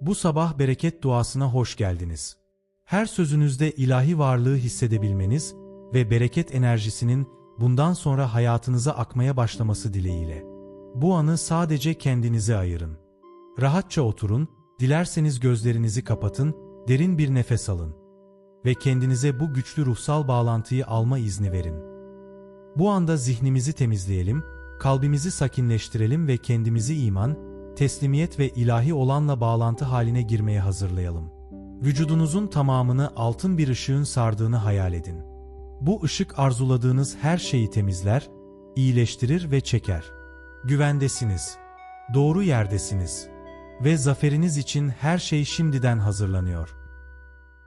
Bu sabah bereket duasına hoş geldiniz. Her sözünüzde ilahi varlığı hissedebilmeniz ve bereket enerjisinin bundan sonra hayatınıza akmaya başlaması dileğiyle. Bu anı sadece kendinize ayırın. Rahatça oturun, dilerseniz gözlerinizi kapatın, derin bir nefes alın ve kendinize bu güçlü ruhsal bağlantıyı alma izni verin. Bu anda zihnimizi temizleyelim, kalbimizi sakinleştirelim ve kendimizi iman, teslimiyet ve ilahi olanla bağlantı haline girmeye hazırlayalım. Vücudunuzun tamamını altın bir ışığın sardığını hayal edin. Bu ışık arzuladığınız her şeyi temizler, iyileştirir ve çeker. Güvendesiniz. Doğru yerdesiniz. Ve zaferiniz için her şey şimdiden hazırlanıyor.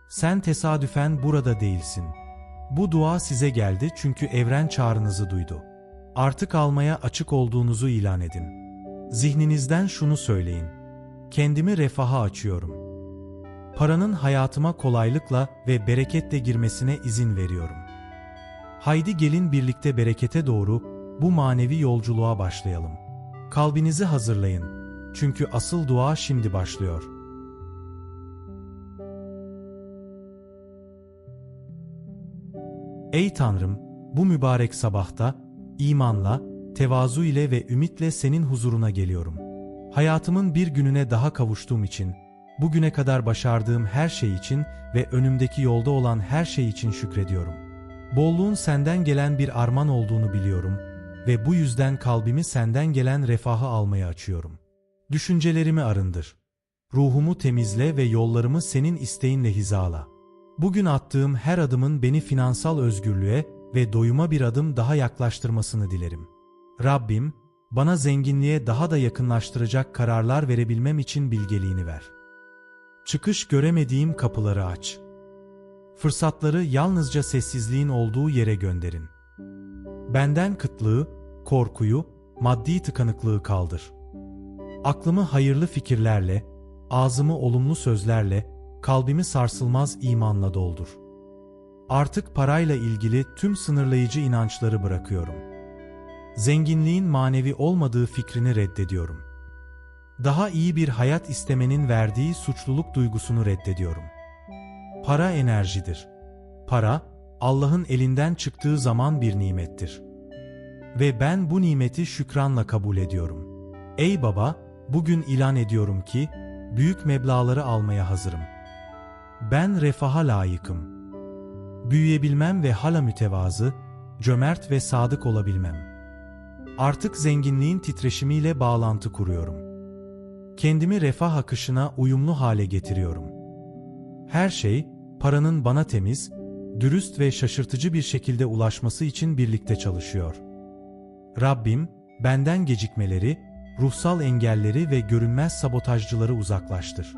Sen tesadüfen burada değilsin. Bu dua size geldi çünkü evren çağrınızı duydu. Artık almaya açık olduğunuzu ilan edin. Zihninizden şunu söyleyin. Kendimi refaha açıyorum. Paranın hayatıma kolaylıkla ve bereketle girmesine izin veriyorum. Haydi gelin birlikte berekete doğru bu manevi yolculuğa başlayalım. Kalbinizi hazırlayın. Çünkü asıl dua şimdi başlıyor. Ey Tanrım, bu mübarek sabahta imanla, tevazu ile ve ümitle senin huzuruna geliyorum. Hayatımın bir gününe daha kavuştuğum için, bugüne kadar başardığım her şey için ve önümdeki yolda olan her şey için şükrediyorum. Bolluğun senden gelen bir armağan olduğunu biliyorum ve bu yüzden kalbimi senden gelen refahı almaya açıyorum. Düşüncelerimi arındır. Ruhumu temizle ve yollarımı senin isteğinle hizala. Bugün attığım her adımın beni finansal özgürlüğe ve doyuma bir adım daha yaklaştırmasını dilerim. Rabbim, bana zenginliğe daha da yakınlaştıracak kararlar verebilmem için bilgeliğini ver. Çıkış göremediğim kapıları aç. Fırsatları yalnızca sessizliğin olduğu yere gönderin. Benden kıtlığı, korkuyu, maddi tıkanıklığı kaldır. Aklımı hayırlı fikirlerle, ağzımı olumlu sözlerle, kalbimi sarsılmaz imanla doldur. Artık parayla ilgili tüm sınırlayıcı inançları bırakıyorum. Zenginliğin manevi olmadığı fikrini reddediyorum. Daha iyi bir hayat istemenin verdiği suçluluk duygusunu reddediyorum. Para enerjidir. Para, Allah'ın elinden çıktığı zaman bir nimettir. Ve ben bu nimeti şükranla kabul ediyorum. Ey baba, bugün ilan ediyorum ki, büyük meblağları almaya hazırım. Ben refaha layıkım. Büyüyebilmem ve hala mütevazı, cömert ve sadık olabilmem. Artık zenginliğin titreşimiyle bağlantı kuruyorum. Kendimi refah akışına uyumlu hale getiriyorum. Her şey, paranın bana temiz, dürüst ve şaşırtıcı bir şekilde ulaşması için birlikte çalışıyor. Rabbim, benden gecikmeleri, ruhsal engelleri ve görünmez sabotajcıları uzaklaştır.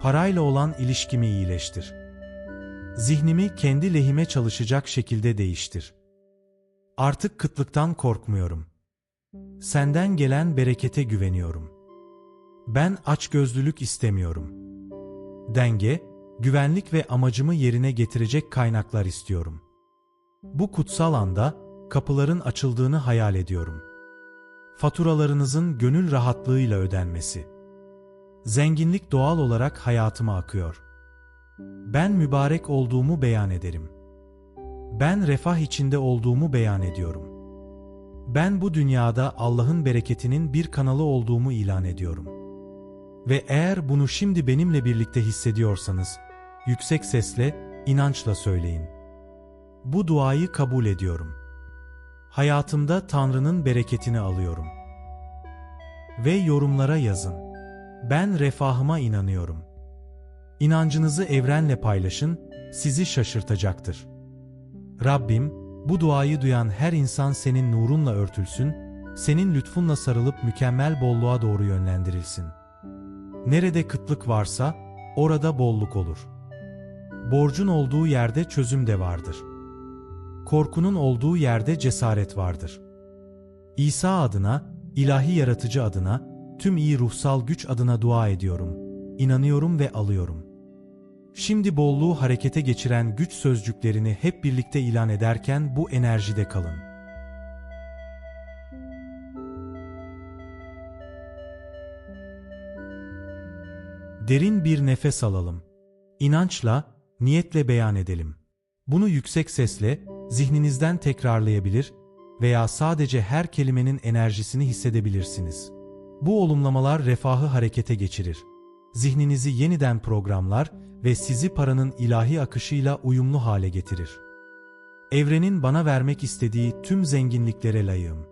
Parayla olan ilişkimi iyileştir. Zihnimi kendi lehime çalışacak şekilde değiştir. Artık kıtlıktan korkmuyorum. Senden gelen berekete güveniyorum. Ben açgözlülük istemiyorum. Denge, güvenlik ve amacımı yerine getirecek kaynaklar istiyorum. Bu kutsal anda kapıların açıldığını hayal ediyorum. Faturalarınızın gönül rahatlığıyla ödenmesi. Zenginlik doğal olarak hayatıma akıyor. Ben mübarek olduğumu beyan ederim. Ben refah içinde olduğumu beyan ediyorum. Ben bu dünyada Allah'ın bereketinin bir kanalı olduğumu ilan ediyorum. Ve eğer bunu şimdi benimle birlikte hissediyorsanız, yüksek sesle, inançla söyleyin. Bu duayı kabul ediyorum. Hayatımda Tanrı'nın bereketini alıyorum. Ve yorumlara yazın. Ben refahıma inanıyorum. İnancınızı evrenle paylaşın, sizi şaşırtacaktır. Rabbim, bu duayı duyan her insan senin nurunla örtülsün, senin lütfunla sarılıp mükemmel bolluğa doğru yönlendirilsin. Nerede kıtlık varsa, orada bolluk olur. Borcun olduğu yerde çözüm de vardır. Korkunun olduğu yerde cesaret vardır. İsa adına, ilahi yaratıcı adına, tüm iyi ruhsal güç adına dua ediyorum. İnanıyorum ve alıyorum. Şimdi bolluğu harekete geçiren güç sözcüklerini hep birlikte ilan ederken bu enerjide kalın. Derin bir nefes alalım. İnançla, niyetle beyan edelim. Bunu yüksek sesle, zihninizden tekrarlayabilir veya sadece her kelimenin enerjisini hissedebilirsiniz. Bu olumlamalar refahı harekete geçirir. Zihninizi yeniden programlar ve sizi paranın ilahi akışıyla uyumlu hale getirir. Evrenin bana vermek istediği tüm zenginliklere layığım.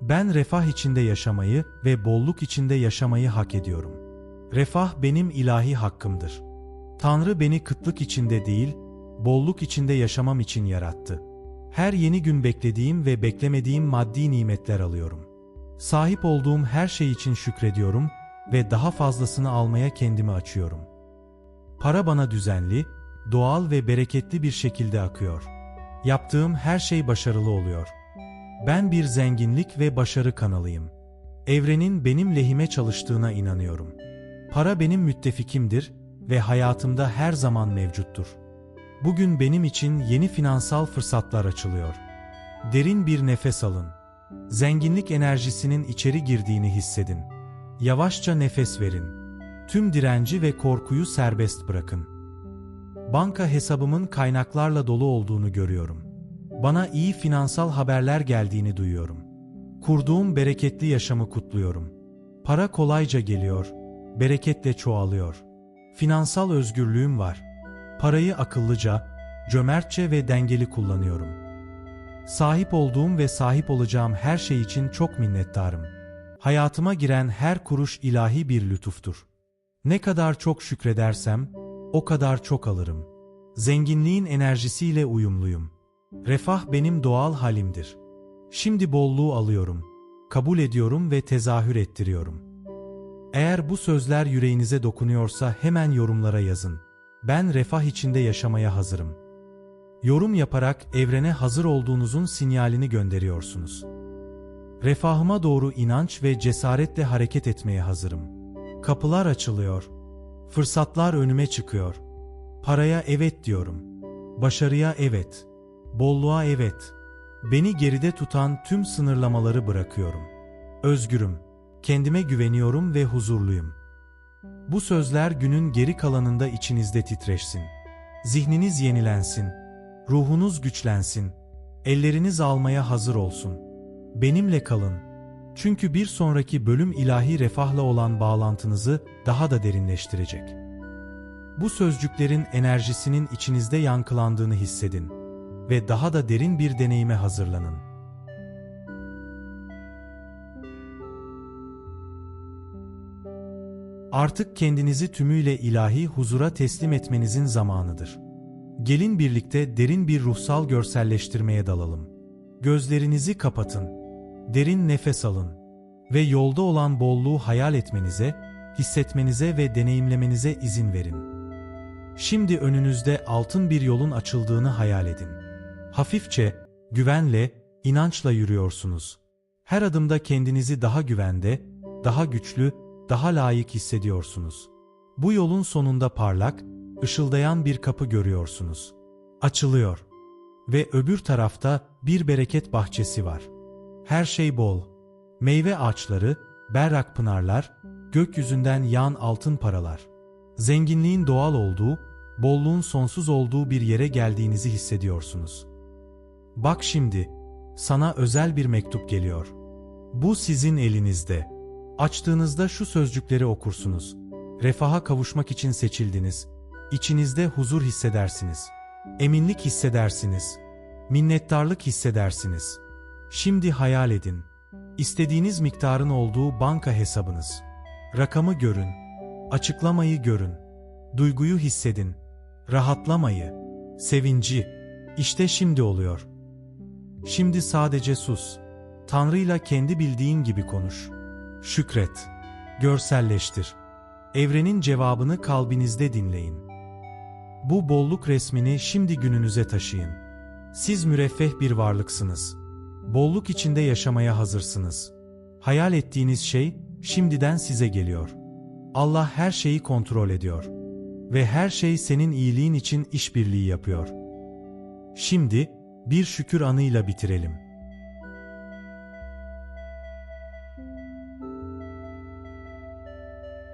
Ben refah içinde yaşamayı ve bolluk içinde yaşamayı hak ediyorum. Refah benim ilahi hakkımdır. Tanrı beni kıtlık içinde değil, bolluk içinde yaşamam için yarattı. Her yeni gün beklediğim ve beklemediğim maddi nimetler alıyorum. Sahip olduğum her şey için şükrediyorum ve daha fazlasını almaya kendimi açıyorum. Para bana düzenli, doğal ve bereketli bir şekilde akıyor. Yaptığım her şey başarılı oluyor. Ben bir zenginlik ve başarı kanalıyım. Evrenin benim lehime çalıştığına inanıyorum. Para benim müttefikimdir ve hayatımda her zaman mevcuttur. Bugün benim için yeni finansal fırsatlar açılıyor. Derin bir nefes alın. Zenginlik enerjisinin içeri girdiğini hissedin. Yavaşça nefes verin. Tüm direnci ve korkuyu serbest bırakın. Banka hesabımın kaynaklarla dolu olduğunu görüyorum. Bana iyi finansal haberler geldiğini duyuyorum. Kurduğum bereketli yaşamı kutluyorum. Para kolayca geliyor, bereketle çoğalıyor. Finansal özgürlüğüm var. Parayı akıllıca, cömertçe ve dengeli kullanıyorum. Sahip olduğum ve sahip olacağım her şey için çok minnettarım. Hayatıma giren her kuruş ilahi bir lütuftur. Ne kadar çok şükredersem, o kadar çok alırım. Zenginliğin enerjisiyle uyumluyum. Refah benim doğal halimdir. Şimdi bolluğu alıyorum, kabul ediyorum ve tezahür ettiriyorum. Eğer bu sözler yüreğinize dokunuyorsa hemen yorumlara yazın. Ben refah içinde yaşamaya hazırım. Yorum yaparak evrene hazır olduğunuzun sinyalini gönderiyorsunuz. Refahıma doğru inanç ve cesaretle hareket etmeye hazırım. Kapılar açılıyor. Fırsatlar önüme çıkıyor. Paraya evet diyorum. Başarıya evet. Bolluğa evet. Beni geride tutan tüm sınırlamaları bırakıyorum. Özgürüm. Kendime güveniyorum ve huzurluyum. Bu sözler günün geri kalanında içinizde titreşsin. Zihniniz yenilensin. Ruhunuz güçlensin. Elleriniz almaya hazır olsun. Benimle kalın. Çünkü bir sonraki bölüm ilahi refahla olan bağlantınızı daha da derinleştirecek. Bu sözcüklerin enerjisinin içinizde yankılandığını hissedin ve daha da derin bir deneyime hazırlanın. Artık kendinizi tümüyle ilahi huzura teslim etmenizin zamanıdır. Gelin birlikte derin bir ruhsal görselleştirmeye dalalım. Gözlerinizi kapatın. Derin nefes alın ve yolda olan bolluğu hayal etmenize, hissetmenize ve deneyimlemenize izin verin. Şimdi önünüzde altın bir yolun açıldığını hayal edin. Hafifçe, güvenle, inançla yürüyorsunuz. Her adımda kendinizi daha güvende, daha güçlü, daha layık hissediyorsunuz. Bu yolun sonunda parlak, ışıldayan bir kapı görüyorsunuz. Açılıyor. Ve öbür tarafta bir bereket bahçesi var. Her şey bol. Meyve ağaçları, berrak pınarlar, gökyüzünden yağan altın paralar. Zenginliğin doğal olduğu, bolluğun sonsuz olduğu bir yere geldiğinizi hissediyorsunuz. Bak şimdi, sana özel bir mektup geliyor. Bu sizin elinizde. Açtığınızda şu sözcükleri okursunuz. Refaha kavuşmak için seçildiniz. İçinizde huzur hissedersiniz. Eminlik hissedersiniz. Minnettarlık hissedersiniz. Şimdi hayal edin. İstediğiniz miktarın olduğu banka hesabınız. Rakamı görün. Açıklamayı görün. Duyguyu hissedin. Rahatlamayı. Sevinci. İşte şimdi oluyor. Şimdi sadece sus. Tanrı'yla kendi bildiğin gibi konuş. Şükret. Görselleştir. Evrenin cevabını kalbinizde dinleyin. Bu bolluk resmini şimdi gününüze taşıyın. Siz müreffeh bir varlıksınız. Bolluk içinde yaşamaya hazırsınız. Hayal ettiğiniz şey şimdiden size geliyor. Allah her şeyi kontrol ediyor ve her şey senin iyiliğin için işbirliği yapıyor. Şimdi bir şükür anıyla bitirelim.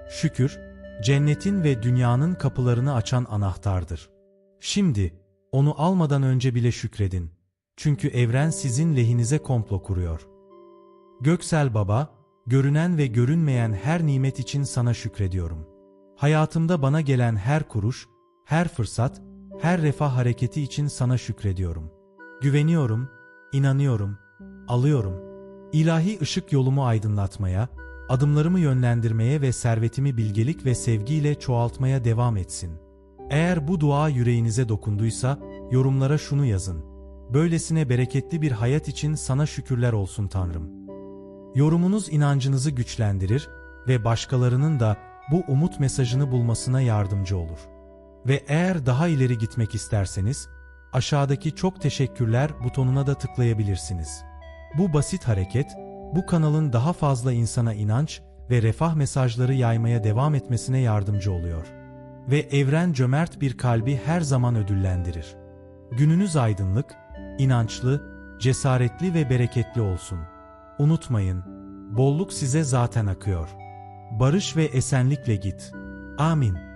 Şükür, cennetin ve dünyanın kapılarını açan anahtardır. Şimdi, onu almadan önce bile şükredin. Çünkü evren sizin lehinize komplo kuruyor. Göksel Baba, görünen ve görünmeyen her nimet için sana şükrediyorum. Hayatımda bana gelen her kuruş, her fırsat, her refah hareketi için sana şükrediyorum. Güveniyorum, inanıyorum, alıyorum. İlahi ışık yolumu aydınlatmaya, adımlarımı yönlendirmeye ve servetimi bilgelik ve sevgiyle çoğaltmaya devam etsin. Eğer bu dua yüreğinize dokunduysa, yorumlara şunu yazın. Böylesine bereketli bir hayat için sana şükürler olsun Tanrım. Yorumunuz inancınızı güçlendirir ve başkalarının da bu umut mesajını bulmasına yardımcı olur. Ve eğer daha ileri gitmek isterseniz, aşağıdaki çok teşekkürler butonuna da tıklayabilirsiniz. Bu basit hareket, bu kanalın daha fazla insana inanç ve refah mesajları yaymaya devam etmesine yardımcı oluyor. Ve evren cömert bir kalbi her zaman ödüllendirir. Gününüz aydınlık, inançlı, cesaretli ve bereketli olsun. Unutmayın, bolluk size zaten akıyor. Barış ve esenlikle git. Amin.